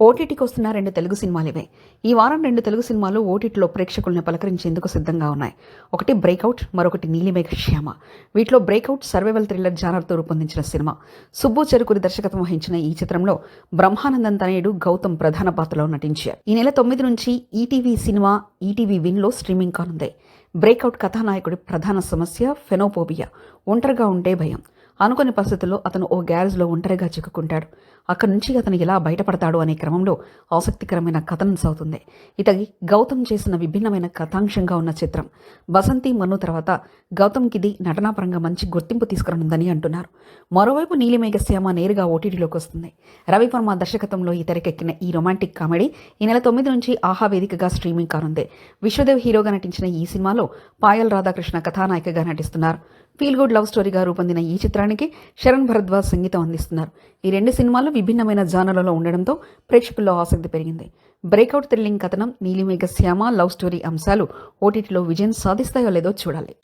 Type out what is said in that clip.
ఓటీటీకి వస్తున్న రెండు తెలుగు సినిమాలు ఇవే ఈ వారం రెండు తెలుగు సినిమాలు ఓటీటీలో ప్రేక్షకుల్ని పలకరించేందుకు సిద్ధంగా ఉన్నాయి. ఒకటి బ్రేక్అవుట్ మరొకటి నీలిమేఘ శ్యామ వీటిలో బ్రేక్అవుట్ సర్వైవల్ థ్రిల్లర్ జానర్తో రూపొందించిన సినిమా. సుబ్బు చెరుకురి దర్శకత్వం వహించిన ఈ చిత్రంలో బ్రహ్మానందన్ తనయుడు గౌతమ్ ప్రధాన పాత్రలో నటించారు. ఈ నెల తొమ్మిది నుంచి ఈటీవీ సినిమా ఈటీవీ విన్లో స్ట్రీమింగ్ కానుంది. బ్రేక్అవుట్ కథానాయకుడి ప్రధాన సమస్య ఫెనోపోబియా ఒంటరిగా ఉంటే భయం. అనుకుని పరిస్థితుల్లో అతను ఓ గ్యారేజ్లో ఒంటరిగా చిక్కుకుంటాడు. అక్కడి నుంచి అతను ఎలా బయటపడతాడు అనే క్రమంలో ఆసక్తికరమైన కథనం సాగుతుంది. ఇతగి గౌతమ్ చేసిన విభిన్నమైన కథాంశంగా ఉన్న చిత్రం. బసంతి మన్ను తర్వాత గౌతమ్కిది నటనాపరంగా మంచి గుర్తింపు తీసుకురానుందని అంటున్నారు. మరోవైపు నీలిమేఘ శ్యామ నేరుగా ఓటీటీలోకి వస్తుంది. రవివర్మ దర్శకత్వంలో ఈ తెరకెక్కిన ఈ రొమాంటిక్ కామెడీ ఈ నెల తొమ్మిది నుంచి ఆహా వేదికగా స్ట్రీమింగ్ కానుంది. విశ్వదేవ్ హీరోగా నటించిన ఈ సినిమాలో పాయల్ రాధాకృష్ణ కథానాయికగా నటిస్తున్నారు. ఫీల్ గుడ్ లవ్ స్టోరీగా రూపొందిన ఈ చిత్రాన్ని చిత్రానికి శరణ్ భరద్వాజ్ సంగీతం అందిస్తున్నారు. ఈ రెండు సినిమాలు విభిన్నమైన జానర్లలో ఉండడంతో ప్రేక్షకుల్లో ఆసక్తి పెరిగింది. బ్రేక్అవుట్ థ్రిల్లింగ్ కథనం నీలిమేఘ శ్యామ లవ్ స్టోరీ అంశాలు ఓటీటీలో విజయం సాధిస్తాయో లేదో చూడాలి.